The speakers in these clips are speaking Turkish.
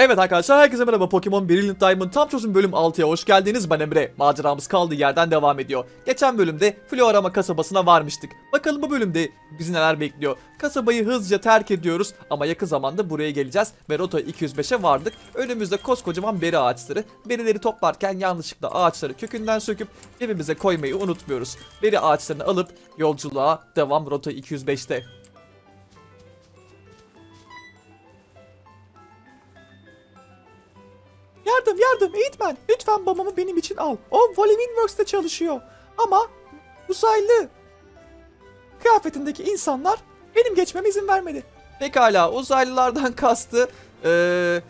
Evet arkadaşlar herkese merhaba Pokemon Brilliant Diamond tam çözüm bölüm 6'ya hoş geldiniz ben Emre. Maceramız kaldığı yerden devam ediyor. Geçen bölümde Florama kasabasına varmıştık. Bakalım bu bölümde bizi neler bekliyor. Kasabayı hızlıca terk ediyoruz ama yakın zamanda buraya geleceğiz ve rota 205'e vardık. Önümüzde koskocaman beri ağaçları. Berileri toplarken yanlışlıkla ağaçları kökünden söküp cebimize koymayı unutmuyoruz. Beri ağaçlarını alıp yolculuğa devam rota 205'te. Yardım yardım eğitmen lütfen babamı benim için al. O Volimin Works'te çalışıyor. Ama uzaylı kıyafetindeki insanlar benim geçmeme izin vermedi. Pekala uzaylılardan kastı eee,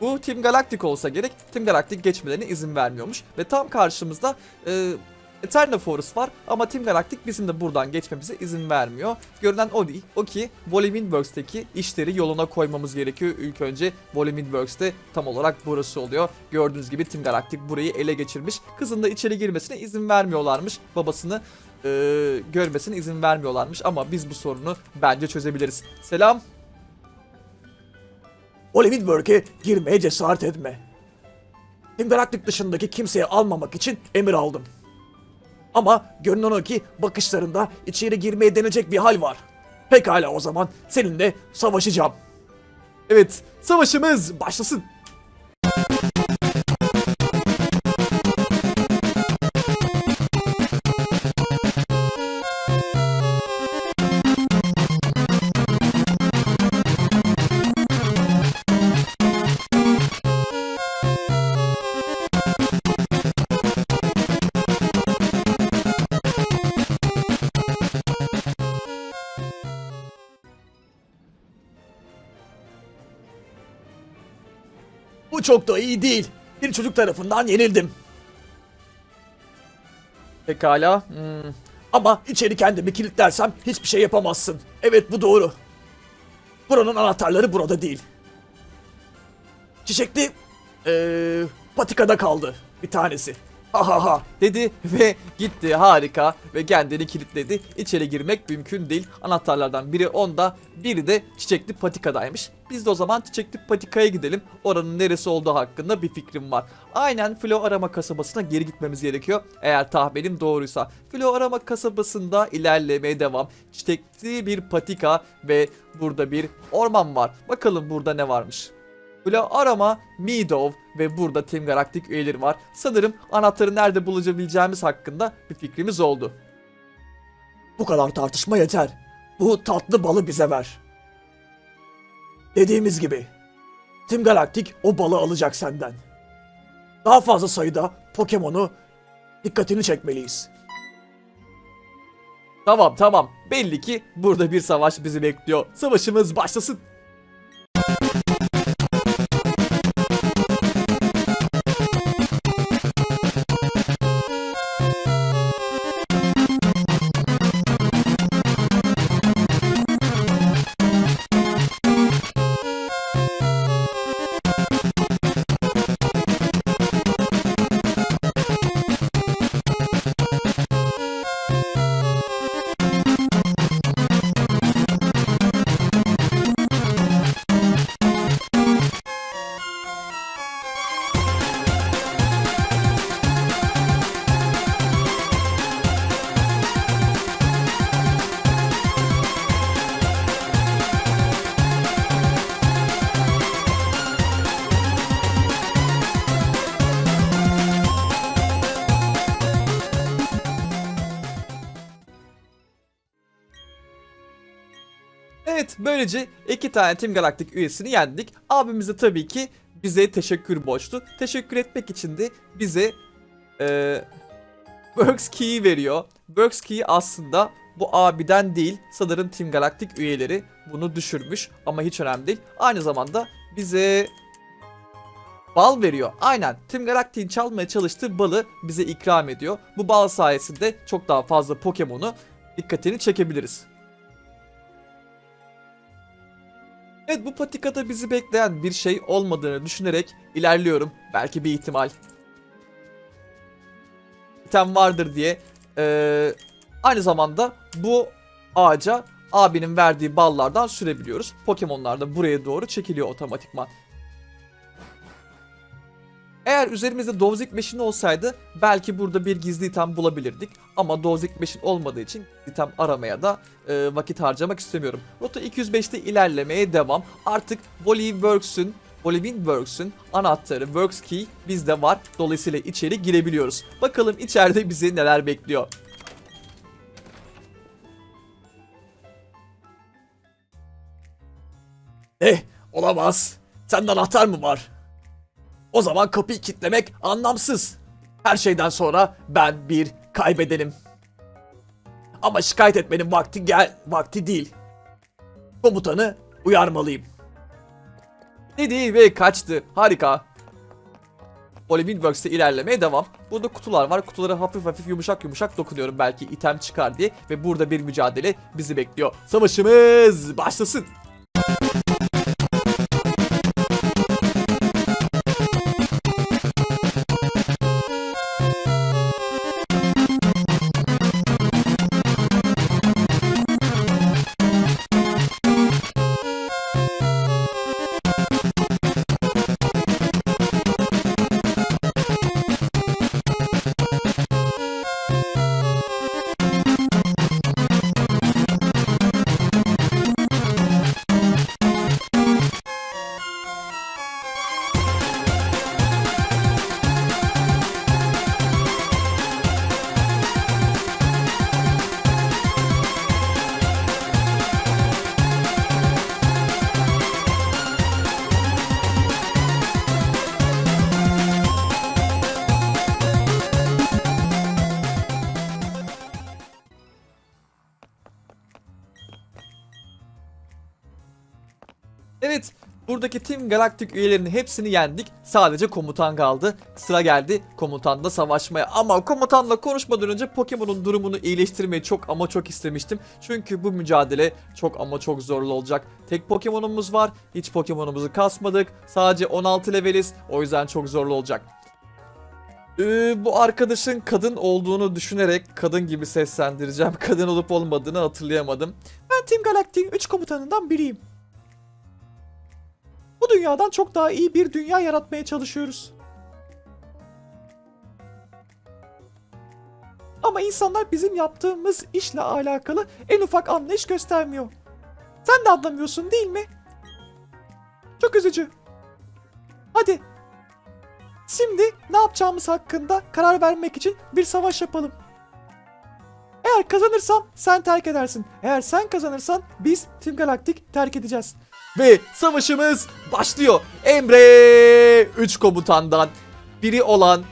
bu Team Galactic olsa gerek. Team Galactic geçmelerine izin vermiyormuş. Ve tam karşımızda eee Eterna Forest var ama Team Galactic bizim de buradan geçmemize izin vermiyor. Görünen o değil. O ki Volimin Works'teki işleri yoluna koymamız gerekiyor. İlk önce Volimin Works'te tam olarak burası oluyor. Gördüğünüz gibi Team Galactic burayı ele geçirmiş. Kızın da içeri girmesine izin vermiyorlarmış. Babasını eee, görmesine izin vermiyorlarmış ama biz bu sorunu bence çözebiliriz. Selam. Olive Work'e girmeye cesaret etme. Team Galactic dışındaki kimseye almamak için emir aldım. Ama görünen o ki bakışlarında içeri girmeye denecek bir hal var. Pekala o zaman seninle savaşacağım. Evet, savaşımız başlasın. Bu çok da iyi değil. Bir çocuk tarafından yenildim. Pekala. Hmm, Ama içeri kendimi kilitlersem hiçbir şey yapamazsın. Evet bu doğru. Buranın anahtarları burada değil. Çiçekli eee, patikada kaldı bir tanesi. Ha dedi ve gitti harika ve kendini kilitledi. İçeri girmek mümkün değil. Anahtarlardan biri onda, biri de çiçekli patikadaymış. Biz de o zaman çiçekli patikaya gidelim. Oranın neresi olduğu hakkında bir fikrim var. Aynen Flo arama kasabasına geri gitmemiz gerekiyor. Eğer tahminim doğruysa. Flo arama kasabasında ilerlemeye devam. Çiçekli bir patika ve burada bir orman var. Bakalım burada ne varmış. Flo arama Meadow ve burada Team Galactic üyeleri var. Sanırım anahtarı nerede bulabileceğimiz hakkında bir fikrimiz oldu. Bu kadar tartışma yeter. Bu tatlı balı bize ver. Dediğimiz gibi. Team Galactic o balı alacak senden. Daha fazla sayıda Pokemon'u dikkatini çekmeliyiz. Tamam tamam. Belli ki burada bir savaş bizi bekliyor. Savaşımız başlasın. Böylece iki tane Team Galactic üyesini yendik. Abimiz de tabii ki bize teşekkür borçlu. Teşekkür etmek için de bize eee Works Key'i veriyor. Works Key aslında bu abiden değil sanırım Team Galactic üyeleri bunu düşürmüş ama hiç önemli değil. Aynı zamanda bize bal veriyor. Aynen Team Galactic'in çalmaya çalıştığı balı bize ikram ediyor. Bu bal sayesinde çok daha fazla Pokemon'u dikkatini çekebiliriz. Evet bu patikada bizi bekleyen bir şey olmadığını düşünerek ilerliyorum. Belki bir ihtimal. İtem vardır diye. Ee, aynı zamanda bu ağaca abinin verdiği ballardan sürebiliyoruz. Pokemonlar da buraya doğru çekiliyor otomatikman. Eğer üzerimizde Dovzik Machine olsaydı belki burada bir gizli item bulabilirdik. Ama Dovzik Machine olmadığı için item aramaya da e, vakit harcamak istemiyorum. Rota 205'te ilerlemeye devam. Artık Bolivin Works'ün anahtarı Works Key bizde var. Dolayısıyla içeri girebiliyoruz. Bakalım içeride bizi neler bekliyor. Eh olamaz. Sende anahtar mı var? O zaman kapıyı kilitlemek anlamsız. Her şeyden sonra ben bir kaybedenim. Ama şikayet etmenin vakti gel vakti değil. Komutanı uyarmalıyım. Dedi ve kaçtı. Harika. Bolivin Works'te ilerlemeye devam. Burada kutular var. Kutulara hafif hafif yumuşak yumuşak dokunuyorum. Belki item çıkar diye. Ve burada bir mücadele bizi bekliyor. Savaşımız başlasın. Evet, buradaki Team Galactic üyelerinin hepsini yendik. Sadece komutan kaldı. Sıra geldi komutanla savaşmaya. Ama komutanla konuşmadan önce Pokemon'un durumunu iyileştirmeyi çok ama çok istemiştim. Çünkü bu mücadele çok ama çok zorlu olacak. Tek Pokemon'umuz var. Hiç Pokemon'umuzu kasmadık. Sadece 16 leveliz. O yüzden çok zorlu olacak. Ee, bu arkadaşın kadın olduğunu düşünerek kadın gibi seslendireceğim. Kadın olup olmadığını hatırlayamadım. Ben Team Galactic'in 3 komutanından biriyim. Dünyadan çok daha iyi bir dünya yaratmaya çalışıyoruz. Ama insanlar bizim yaptığımız işle alakalı en ufak anlayış göstermiyor. Sen de anlamıyorsun değil mi? Çok üzücü. Hadi. Şimdi ne yapacağımız hakkında karar vermek için bir savaş yapalım. Eğer kazanırsam sen terk edersin. Eğer sen kazanırsan biz Team Galactic terk edeceğiz. Ve savaşımız başlıyor. Emre 3 komutandan biri olan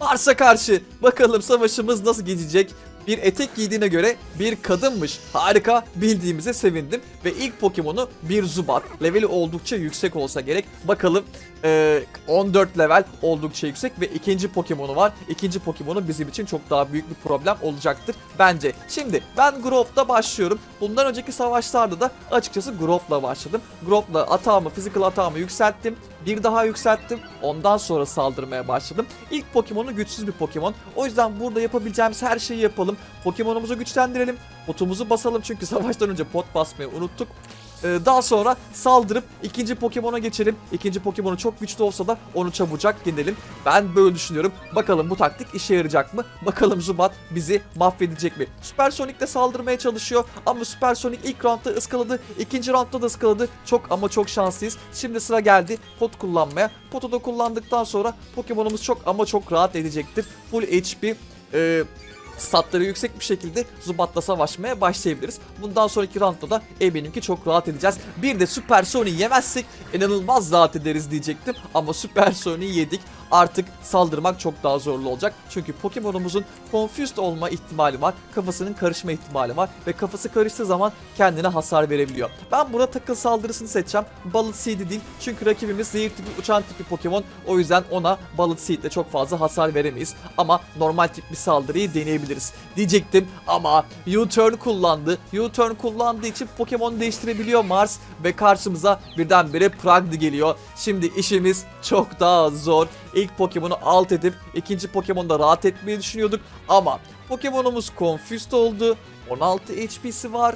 Mars'a karşı bakalım savaşımız nasıl gidecek. Bir etek giydiğine göre bir kadınmış. Harika bildiğimize sevindim. Ve ilk Pokemon'u bir Zubat. Leveli oldukça yüksek olsa gerek. Bakalım eee, 14 level oldukça yüksek ve ikinci Pokemon'u var. İkinci Pokemon'u bizim için çok daha büyük bir problem olacaktır bence. Şimdi ben Grove'da başlıyorum. Bundan önceki savaşlarda da açıkçası Grove'la başladım. Grove'la atağımı, physical atağımı yükselttim. Bir daha yükselttim. Ondan sonra saldırmaya başladım. İlk Pokemon'u güçsüz bir Pokemon. O yüzden burada yapabileceğimiz her şeyi yapalım. Pokemon'umuzu güçlendirelim. Potumuzu basalım çünkü savaştan önce pot basmayı unuttuk. Ee, daha sonra saldırıp ikinci Pokemon'a geçelim. İkinci Pokemon'u çok güçlü olsa da onu çabucak yenelim. Ben böyle düşünüyorum. Bakalım bu taktik işe yarayacak mı? Bakalım Zubat bizi mahvedecek mi? Süper Sonic de saldırmaya çalışıyor ama Süper Sonic ilk roundda ıskaladı. ikinci roundda da ıskaladı. Çok ama çok şanslıyız. Şimdi sıra geldi pot kullanmaya. Potu da kullandıktan sonra Pokemon'umuz çok ama çok rahat edecektir. Full HP e, statları yüksek bir şekilde Zubat'la savaşmaya başlayabiliriz. Bundan sonraki roundda da eminim ki çok rahat edeceğiz. Bir de Süper Sonic'i yemezsek inanılmaz rahat ederiz diyecektim. Ama Süper Sonic'i yedik. Artık saldırmak çok daha zorlu olacak. Çünkü Pokemon'umuzun confused olma ihtimali var. Kafasının karışma ihtimali var. Ve kafası karıştığı zaman kendine hasar verebiliyor. Ben burada takıl saldırısını seçeceğim. Bullet Seed'i değil. Çünkü rakibimiz zehir tipi uçan tipi Pokemon. O yüzden ona Bullet Seed'le çok fazla hasar veremeyiz. Ama normal tip bir saldırıyı deneyebiliriz. Diyecektim ama U-turn kullandı. U-turn kullandığı için Pokemon değiştirebiliyor Mars. Ve karşımıza birdenbire Pragdi geliyor. Şimdi işimiz çok daha zor. İlk Pokemon'u alt edip ikinci Pokemon'da rahat etmeyi düşünüyorduk. Ama Pokemon'umuz confused oldu. 16 HP'si var.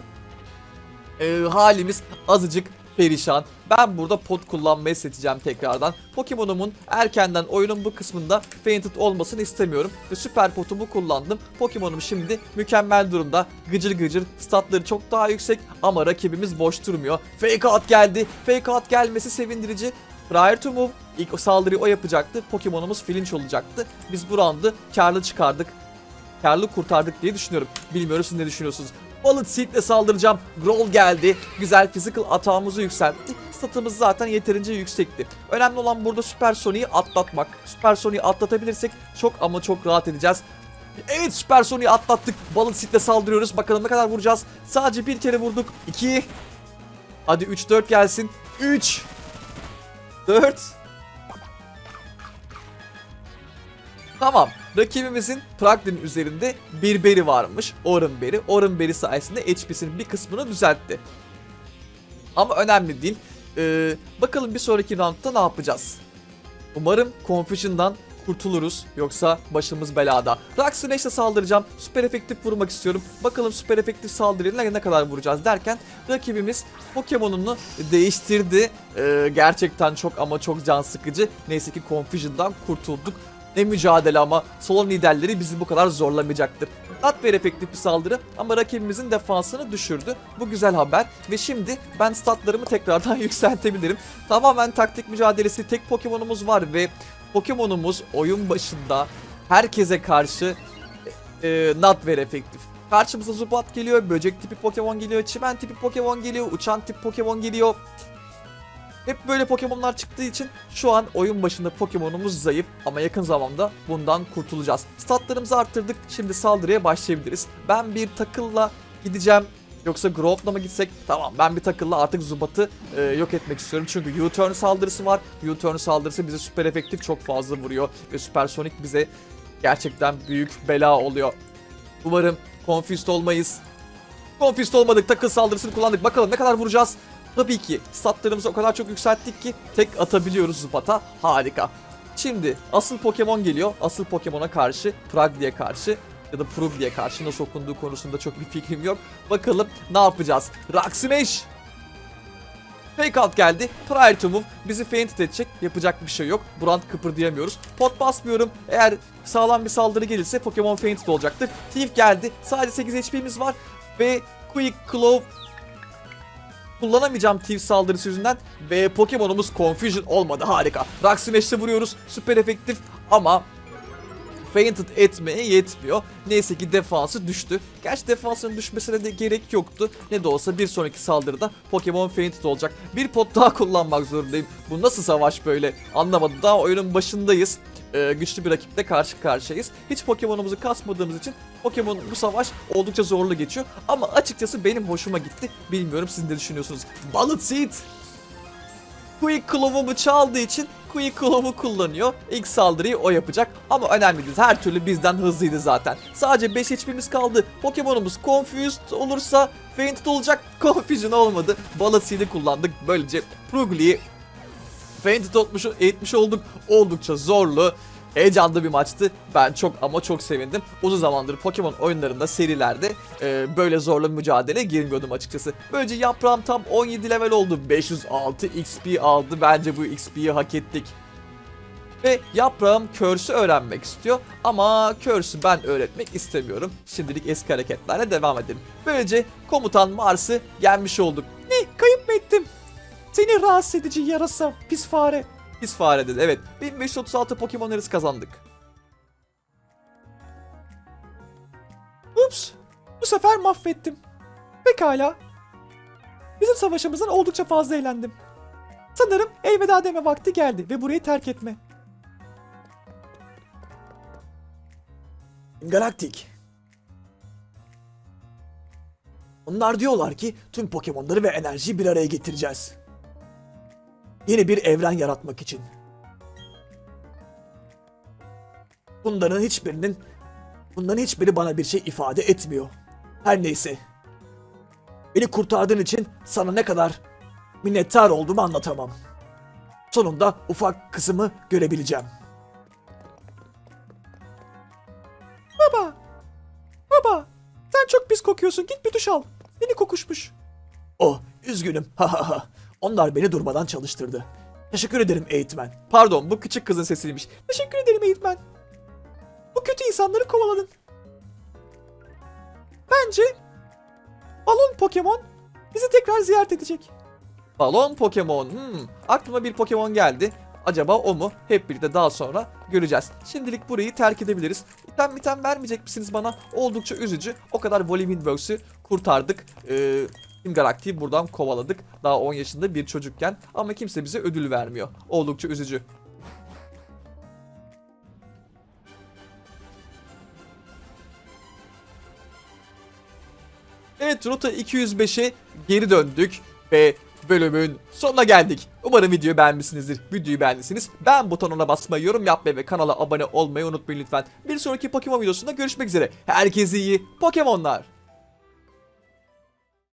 Ee, halimiz azıcık perişan. Ben burada pot kullanmayı seçeceğim tekrardan. Pokemon'umun erkenden oyunun bu kısmında fainted olmasını istemiyorum. Ve süper potumu kullandım. Pokemon'um şimdi mükemmel durumda. Gıcır gıcır statları çok daha yüksek ama rakibimiz boş durmuyor. Fake out geldi. Fake out gelmesi sevindirici. Prior to move ilk saldırıyı o yapacaktı. Pokemon'umuz flinch olacaktı. Biz bu roundu karlı çıkardık. Karlı kurtardık diye düşünüyorum. Bilmiyorum siz ne düşünüyorsunuz. Bullet Seed'le saldıracağım. Growl geldi. Güzel physical atağımızı yükseltti. Statımız zaten yeterince yüksekti. Önemli olan burada Süper Sonic'i atlatmak. Süper Sonic'i atlatabilirsek çok ama çok rahat edeceğiz. Evet Süper Sonic'i atlattık. Bullet Seed'le saldırıyoruz. Bakalım ne kadar vuracağız. Sadece bir kere vurduk. 2 Hadi 3-4 gelsin. 3 4 Tamam. Rakibimizin Praglin üzerinde bir beri varmış. Oran beri. Oran beri sayesinde HP'sinin bir kısmını düzeltti. Ama önemli değil. Ee, bakalım bir sonraki roundda ne yapacağız? Umarım Confusion'dan kurtuluruz. Yoksa başımız belada. Rock Smash'le saldıracağım. Süper efektif vurmak istiyorum. Bakalım süper efektif saldırıyla ne kadar vuracağız derken rakibimiz Pokemon'unu değiştirdi. Ee, gerçekten çok ama çok can sıkıcı. Neyse ki Confusion'dan kurtulduk. Ne mücadele ama salon liderleri bizi bu kadar zorlamayacaktır. Not very efektif bir saldırı ama rakibimizin defansını düşürdü. Bu güzel haber ve şimdi ben statlarımı tekrardan yükseltebilirim. Tamamen taktik mücadelesi tek Pokemon'umuz var ve Pokemon'umuz oyun başında herkese karşı e, very efektif. Karşımıza Zubat geliyor, böcek tipi Pokemon geliyor, çimen tipi Pokemon geliyor, uçan tip Pokemon geliyor. Hep böyle Pokemon'lar çıktığı için şu an oyun başında Pokemon'umuz zayıf ama yakın zamanda bundan kurtulacağız. Statlarımızı arttırdık. Şimdi saldırıya başlayabiliriz. Ben bir takılla gideceğim. Yoksa Grove'la mı gitsek? Tamam ben bir takılla artık Zubat'ı e, yok etmek istiyorum. Çünkü U-turn saldırısı var. U-turn saldırısı bize süper efektif çok fazla vuruyor. Ve Supersonic bize gerçekten büyük bela oluyor. Umarım confused olmayız. Confused olmadık. Takıl saldırısını kullandık. Bakalım ne kadar vuracağız. Tabii ki statlarımızı o kadar çok yükselttik ki tek atabiliyoruz Zupat'a. Harika. Şimdi asıl Pokemon geliyor. Asıl Pokemon'a karşı, Praglia'ya karşı ya da Pruglia'ya karşı nasıl okunduğu konusunda çok bir fikrim yok. Bakalım ne yapacağız. Rock Smash! Fake out geldi. Prior to move bizi faint edecek. Yapacak bir şey yok. Brand kıpırdayamıyoruz. Pot basmıyorum. Eğer sağlam bir saldırı gelirse Pokemon fainted olacaktır. Thief geldi. Sadece 8 HP'miz var. Ve Quick Claw kullanamayacağım Thief saldırısı yüzünden ve Pokemon'umuz Confusion olmadı. Harika. Rock Smash'te vuruyoruz. Süper efektif ama Fainted etmeye yetmiyor. Neyse ki defansı düştü. Gerçi defansının düşmesine de gerek yoktu. Ne de olsa bir sonraki saldırıda Pokemon Fainted olacak. Bir pot daha kullanmak zorundayım. Bu nasıl savaş böyle? Anlamadım. Daha oyunun başındayız. Ee, güçlü bir rakiple karşı karşıyayız. Hiç Pokemon'umuzu kasmadığımız için Pokemon bu savaş oldukça zorlu geçiyor. Ama açıkçası benim hoşuma gitti. Bilmiyorum siz ne düşünüyorsunuz. Bullet Seed! Quick Claw'umu çaldığı için Quick Claw'u kullanıyor. İlk saldırıyı o yapacak. Ama önemli değil. Her türlü bizden hızlıydı zaten. Sadece 5 HP'miz kaldı. Pokemon'umuz Confused olursa Fainted olacak. Confusion olmadı. Seed'i kullandık. Böylece Prugli'yi Fainted etmiş olduk. Oldukça zorlu. Heyecanlı bir maçtı. Ben çok ama çok sevindim. Uzun zamandır Pokemon oyunlarında, serilerde e, böyle zorlu mücadele girmiyordum açıkçası. Böylece yaprağım tam 17 level oldu. 506 XP aldı. Bence bu XP'yi hak ettik. Ve yaprağım Curse'ü öğrenmek istiyor ama Curse'ü ben öğretmek istemiyorum. Şimdilik eski hareketlerle devam edelim. Böylece komutan Mars'ı yenmiş olduk. Ne? Kayıp mı ettim? Seni rahatsız edici yarasa, pis fare. Pis fare dedi evet. 1536 Pokemon arası kazandık. Ups. Bu sefer mahvettim. Pekala. Bizim savaşımızdan oldukça fazla eğlendim. Sanırım elveda deme vakti geldi ve burayı terk etme. Galaktik. Onlar diyorlar ki tüm Pokemon'ları ve enerjiyi bir araya getireceğiz. Yeni bir evren yaratmak için. Bunların hiçbirinin Bunların hiçbiri bana bir şey ifade etmiyor. Her neyse. Beni kurtardığın için sana ne kadar minnettar olduğumu anlatamam. Sonunda ufak kızımı görebileceğim. Baba! Baba! Sen çok pis kokuyorsun. Git bir duş al. Beni kokuşmuş. Oh, üzgünüm. Ha ha ha. Onlar beni durmadan çalıştırdı. Teşekkür ederim eğitmen. Pardon bu küçük kızın sesiymiş. Teşekkür ederim eğitmen. Bu kötü insanları kovaladın. Bence balon Pokemon bizi tekrar ziyaret edecek. Balon Pokemon. Hmm, aklıma bir Pokemon geldi. Acaba o mu? Hep birlikte daha sonra göreceğiz. Şimdilik burayı terk edebiliriz. İtem mitem vermeyecek misiniz bana? Oldukça üzücü. O kadar Voliminworks'ü kurtardık. Ee, Galactic'i buradan kovaladık. Daha 10 yaşında bir çocukken. Ama kimse bize ödül vermiyor. Oldukça üzücü. Evet Rota 205'e geri döndük ve bölümün sonuna geldik. Umarım videoyu beğenmişsinizdir. Videoyu beğendiyseniz beğen butonuna basmayı, yorum yapmayı ve kanala abone olmayı unutmayın lütfen. Bir sonraki Pokemon videosunda görüşmek üzere. Herkese iyi Pokemonlar.